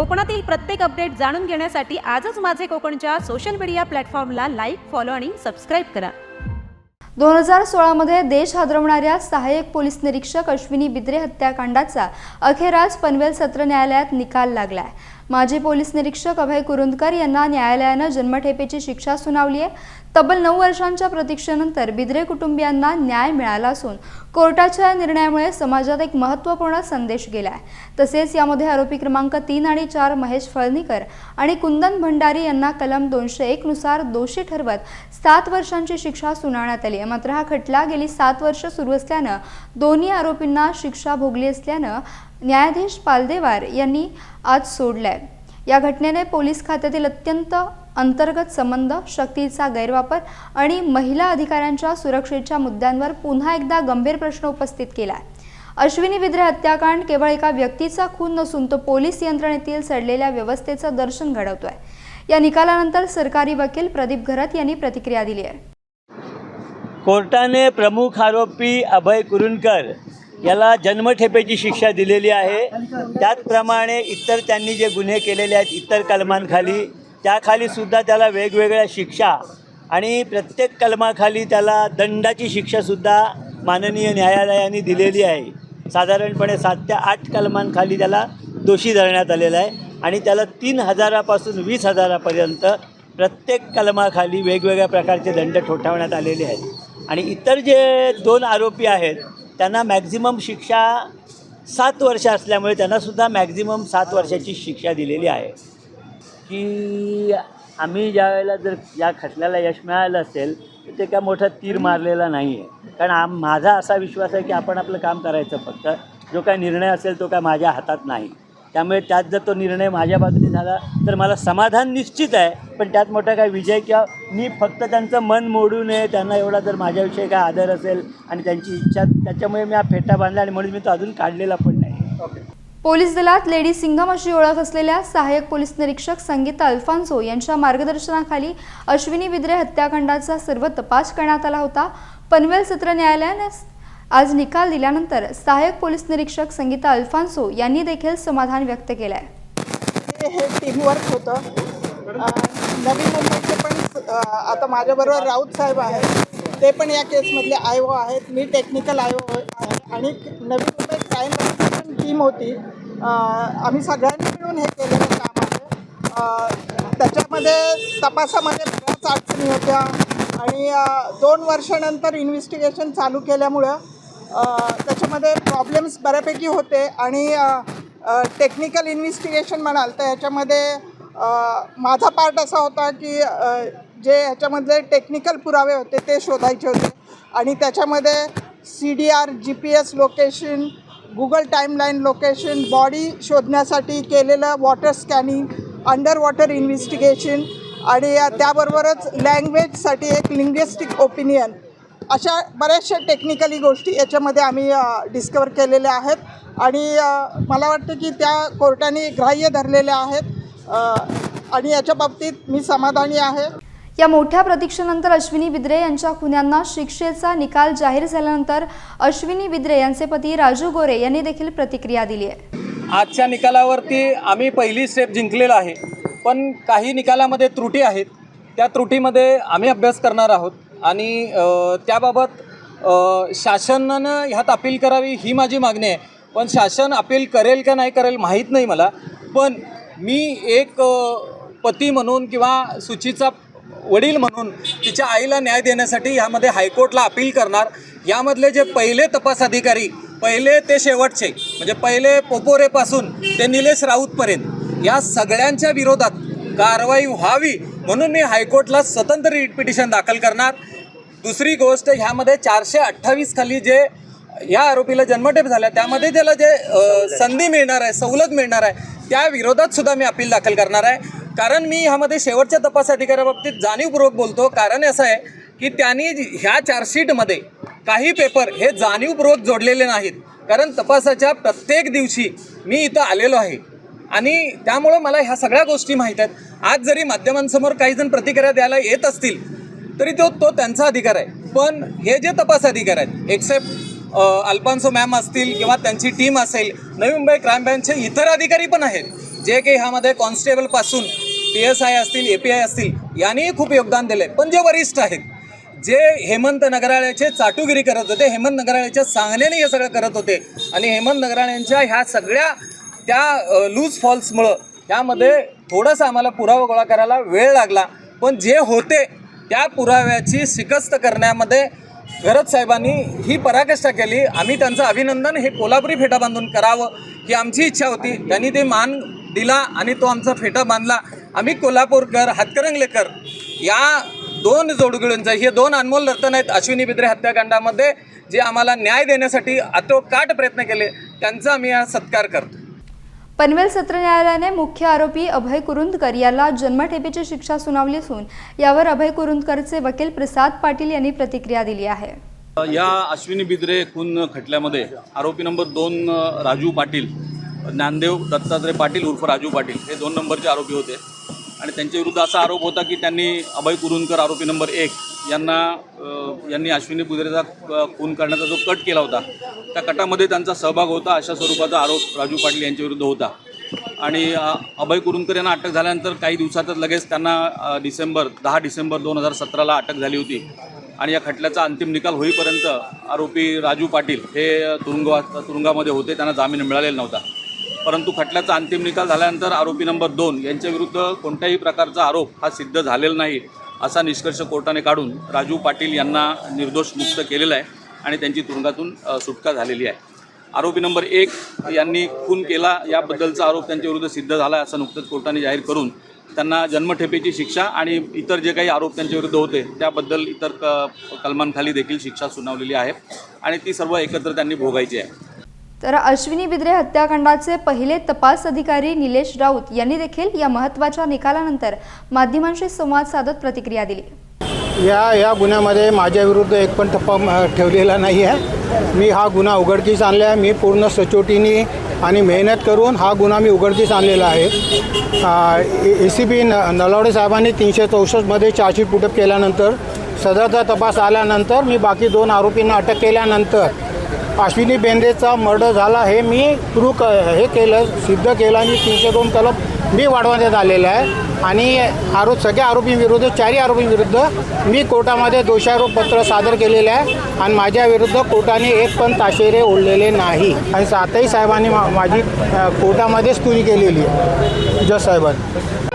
कोकणातील प्रत्येक अपडेट जाणून घेण्यासाठी आजच माझे कोकणच्या सोशल मीडिया प्लॅटफॉर्मला लाईक फॉलो आणि सबस्क्राईब करा. दोन हजार सोळामध्ये देश हादरवणाऱ्या सहाय्यक पोलीस निरीक्षक अश्विनी बिद्रे हत्याकांडाचा अखेर आज पनवेल सत्र न्यायालयात निकाल लागलाय. माजी पोलीस निरीक्षक अभय कुरुंदकर यांना न्यायालयानं जन्मठेपेची शिक्षा सुनावली आहे. तब्बल नऊ वर्षांच्या प्रतीक्षेनंतर बिद्रे कुटुंबियांना न्याय मिळाला असून कोर्टाच्या या निर्णयामुळे समाजात एक महत्त्वपूर्ण संदेश गेलाय. तसेच यामध्ये आरोपी क्रमांक तीन आणि चार महेश फळणीकर आणि कुंदन भंडारी यांना कलम दोनशे एकनुसार दोषी ठरवत सात वर्षांची शिक्षा सुनावण्यात आली आहे. मात्र हा खटला गेली सात वर्ष सुरू असल्यानं दोन्ही आरोपींना शिक्षा भोगली असल्यानं न्यायाधीश पालदेवार यांनी आज सोडलाय. या घटनेने पोलीस खात्यातील अत्यंत अंतर्गत संबंध शक्तीचा गैरवापर आणि महिला अधिकाऱ्यांच्या सुरक्षेच्या मुद्द्यांवर पुन्हा एकदा गंभीर प्रश्न उपस्थित केला अश्विनी विद्रे हत्याकांड केवळ एका व्यक्तीचा खून नसून तो पोलीस यंत्रणेतील सडलेल्या व्यवस्थेचं दर्शन घडवतोय. या निकालानंतर सरकारी वकील प्रदीप घरत यांनी प्रतिक्रिया दिली आहे कोर्टाने प्रमुख आरोपी अभय कुरुणकर याला जन्मठेपेची शिक्षा दिलेली आहे. त्याचप्रमाणे इतर त्यांनी जे गुन्हे केलेले आहेत इतर कलमांखाली त्याखाली सुद्धा त्याला वेगवेगळ्या शिक्षा आणि प्रत्येक कलमाखाली त्याला दंडाची शिक्षासुद्धा माननीय न्यायालयाने दिलेली आहे. साधारणपणे सात ते आठ कलमांखाली त्याला दोषी धरण्यात आलेला आहे आणि त्याला तीन हजारापासून वीस हजारापर्यंत प्रत्येक कलमाखाली वेगवेगळ्या प्रकारचे दंड ठोठावण्यात आलेले आहेत. आणि इतर जे दोन आरोपी आहेत त्यांना मॅक्झिमम शिक्षा सात वर्ष असल्यामुळे त्यांनासुद्धा मॅक्झिमम सात वर्षाची शिक्षा दिलेली आहे. की आम्ही ज्या वेळेला जर या खटल्याला यश मिळालं असेल तर ते काय मोठा तीर मारलेला नाही आहे कारण आम माझा असा विश्वास आहे की आपण आपलं काम करायचं फक्त. जो काय निर्णय असेल तो काय माझ्या हातात नाही. त्यामुळे त्यात जर तो निर्णय माझ्या बाजूने झाला तर मला समाधान निश्चित आहे. पण त्यात मोठा काय विजय किंवा मी फक्त त्यांचं मन मोडू नये त्यांना एवढा जर माझ्याविषयी काय आदर असेल आणि त्यांची इच्छा त्याच्यामुळे मी हा फेटा बांधला आणि म्हणून मी तो अजून काढलेला पण नाही. पोलीस दलात लेडी सिंगम अशी ओळख असलेल्या सहाय्यक पोलीस निरीक्षक संगीता अल्फान्सो यांच्या मार्गदर्शनाखाली अश्विनी विद्रे हत्याकांडाचा सर्व तपास करण्यात आला होता. पनवेल सत्र न्यायालयाने आज निकाल दिल्यानंतर सहाय्यक पोलीस निरीक्षक संगीता अल्फान्सो यांनी देखील समाधान व्यक्त केलं आहे हे टीमवर्क होतं. नवीन नवी मुंबईचे पण आता माझ्याबरोबर राऊत साहेब आहेत. ते पण या केसमधले आय ओ आहेत. मी टेक्निकल आय ओ आहे. आणि नवी मुंबई क्राईम टीम होती. आम्ही सगळ्यांनी मिळून हे केलेलं काम आहे. त्याच्यामध्ये तपासामध्ये बऱ्याच अडचणी होत्या. आणि दोन वर्षानंतर इन्व्हेस्टिगेशन चालू केल्यामुळं त्याच्यामध्ये प्रॉब्लेम्स बऱ्यापैकी होते आणि टेक्निकल इन्व्हेस्टिगेशन म्हणाल तर ह्याच्यामध्ये माझा पार्ट असा होता की जे ह्याच्यामधले टेक्निकल पुरावे होते ते शोधायचे होते. आणि त्याच्यामध्ये C D R G P S location Google timeline location body शोधण्यासाठी केलेलं water scanning under water investigation आणि त्याबरोबरच लँग्वेजसाठी एक लिंग्विस्टिक ओपिनियन अशा बऱ्याचशा टेक्निकली गोष्टी याच्यामध्ये आम्ही डिस्कवर केलेल्या आहेत. आणि मला वाटतं की त्या कोर्टाने ग्राह्य धरलेल्या आहेत. आणि याच्या बाबतीत मी समाधानी आहे. या मोठ्या प्रतीक्षेनंतर अश्विनी बिद्रे यांच्या खुन्यांना शिक्षेचा निकाल जाहीर झाल्यानंतर अश्विनी बिद्रे यांचे पती राजू गोरे यांनी देखील प्रतिक्रिया दिली आहे. आजच्या निकालावरती आम्ही पहिली स्टेप जिंकलेला आहे. पण काही निकालामध्ये त्रुटी आहेत. त्या त्रुटीमध्ये आम्ही अभ्यास करणार आहोत. आणि त्याबाबत शासनानं ह्यात अपील करावी ही माझी मागणी आहे. पण शासन अपील करेल का नाही करेल माहीत नाही मला. पण मी एक पती म्हणून किंवा सुचीचा वडील म्हणून तिच्या आईला न्याय देण्यासाठी ह्यामध्ये हायकोर्टला अपील करणार. यामधले जे पहिले तपास अधिकारी पहिले ते शेवटचे म्हणजे पहिले पोपोरेपासून ते निलेश राऊतपर्यंत या सगळ्यांच्या विरोधात कारवाई व्हावी म्हणून मी हायकोर्टला स्वतंत्र रिट पिटिशन दाखल करणार. दुसरी गोष्ट ह्यामध्ये चारशे अठ्ठावीस खाली जे या आरोपीला जन्मठेप झाल्या त्यामध्ये त्याला जे संधी मिळणार आहे सवलत मिळणार आहे त्या विरोधात सुद्धा मी अपील दाखल करणार आहे. कारण मी ह्यामध्ये शेवटच्या तपास अधिकाऱ्याबाबतीत जाणीवपूर्वक बोलतो. कारण असं आहे की त्यांनी ह्या चार्जशीटमध्ये काही पेपर हे जाणीवपूर्वक जोडलेले नाहीत. कारण तपासाच्या प्रत्येक दिवशी मी इथं आलेलो आहे. आणि त्यामुळं मला ह्या सगळ्या गोष्टी माहीत आहेत. आज जरी माध्यमांसमोर काही जण प्रतिक्रिया द्यायला येत असतील तरी तो तो त्यांचा अधिकार आहे. पण हे जे तपास अधिकार आहेत एक्सेप्ट अल्पांसो मॅम असतील किंवा त्यांची टीम असेल नवी मुंबई क्राईम ब्रँचचे इतर अधिकारी पण आहेत जे काही ह्यामध्ये कॉन्स्टेबलपासून पी एस आय असतील ए पी आय असतील यांनीही खूप योगदान दिले पण जे वरिष्ठ आहेत जे हेमंत नगराळ्याचे चाटुगिरी करत होते हेमंत नगराळ्याच्या सांगण्याने हे सगळं करत होते आणि हेमंत नगराळ्यांच्या ह्या सगळ्या त्या लूज फॉल्समुळं त्यामध्ये थोडंसं आम्हाला पुरावा गोळा करायला वेळ लागला. पण जे होते त्या पुराव्याची शिकस्त करण्यामध्ये गरज साहेबांनी ही पराकाष्ठा केली. आम्ही त्यांचं अभिनंदन हे कोल्हापुरी फेटा बांधून करावं ही आमची इच्छा होती. त्यांनी ते मान दिला आणि तो आमचा फेटा बांधला. आम्ही कोल्हापूरकर हातकरंगलेकर या दोन जोडगिळूंचा हे दोन अनमोल रत्न आहेत अश्विनी बिद्रे हत्याकांडामध्ये जे आम्हाला न्याय देण्यासाठी आटोकाट प्रयत्न केले त्यांचा आम्ही हा सत्कार करतो. पनवेल सत्र न्यायालयाने मुख्य आरोपी अभय कुरुंदकर याला जन्मठेपेची शिक्षा सुनावली असून यावर अभय कुरुंदकरचे वकील प्रसाद पाटील यांनी प्रतिक्रिया दिली आहे. या अश्विनी बिद्रे खून खटल्यामध्ये आरोपी नंबर दोन राजू पाटील ज्ञानदेव दत्तात्रय पाटील उर्फ राजू पाटील हे दोन नंबरचे आरोपी होते. आणि त्यांच्या विरुद्ध असा आरोप होता की त्यांनी अभय कुरुंदकर आरोपी नंबर एक यांना यांनी अश्विनी बुधरेचा खून करण्याचा जो कट केला होता त्या कटामध्ये त्यांचा सहभाग होता अशा स्वरूपाचा आरोप राजू पाटील यांच्या विरुद्ध होता. आणि अभय कुरुंदकर यांना अटक झाल्यानंतर काही दिवसातच लगेच त्यांना डिसेंबर दहा डिसेंबर दोन हजार सतराला अटक झाली होती. आणि या खटल्याचा अंतिम निकाल होईपर्यंत आरोपी राजू पाटील हे तुरुंगवा तुरुंगामध्ये होते त्यांना जामीन मिळालेला नव्हता. परंतु खटल्याचा अंतिम निकाल झाल्यानंतर आरोपी नंबर दोन यांच्या विरुद्ध कोणत्याही प्रकारचा आरोप हा सिद्ध झालेला नाही. असा निष्कर्ष कोर्टाने काढून राजू पाटील यांना निर्दोष मुक्त केलेला आहे आणि त्यांची तुरुंगातून सुटका झालेली आहे. आरोपी नंबर एक यांनी खून केला. याबद्दलचा आरोप त्यांच्याविरुद्ध सिद्ध झाला आहे असं नुकतंच कोर्टाने जाहीर करून त्यांना जन्मठेपेची शिक्षा आणि इतर जे काही आरोप त्यांच्याविरुद्ध होते त्याबद्दल इतर क कलमांखाली देखील शिक्षा सुनावलेली आहे आणि ती सर्व एकत्र त्यांनी भोगायची आहे. तर अश्विनी बिद्रे हत्याकांडाचे पहिले तपास अधिकारी निलेश राऊत यांनी देखील या महत्त्वाच्या निकालानंतर माध्यमांशी संवाद साधत प्रतिक्रिया दिली. या या गुन्ह्यामध्ये माझ्याविरुद्ध एक पण टप्पा म- ठेवलेला नाही आहे. मी हा गुन्हा उघडकीस आणला आहे. मी पूर्ण सचोटीने आणि मेहनत करून हा गुन्हा मी उघडकीस आणलेला आहे. ए सी पी न नलावडे साहेबांनी तीनशे चौसष्टमध्ये चार्जशीट पुटअप केल्यानंतर सदरचा तपास आल्यानंतर मी बाकी दोन आरोपींना अटक केल्यानंतर अश्विनी बेंद्रेचा मर्डर झाला हे मी प्रू क हे केलं सिद्ध केलं आणि तीनशे दोन कलम मी वाढवण्यात आलेलं आहे. आणि आरोप सगळ्या आरोपींविरुद्ध चारही आरोपींविरुद्ध मी कोर्टामध्ये दोषारोपपत्र सादर केलेले आहे आणि माझ्या विरुद्ध कोर्टाने एक पण ताशेरे ओढलेले नाही. आणि सातही साहेबांनी मा माझी अ, कोर्टामध्ये स्तुती केलेली आहे. जज साहेबांनी.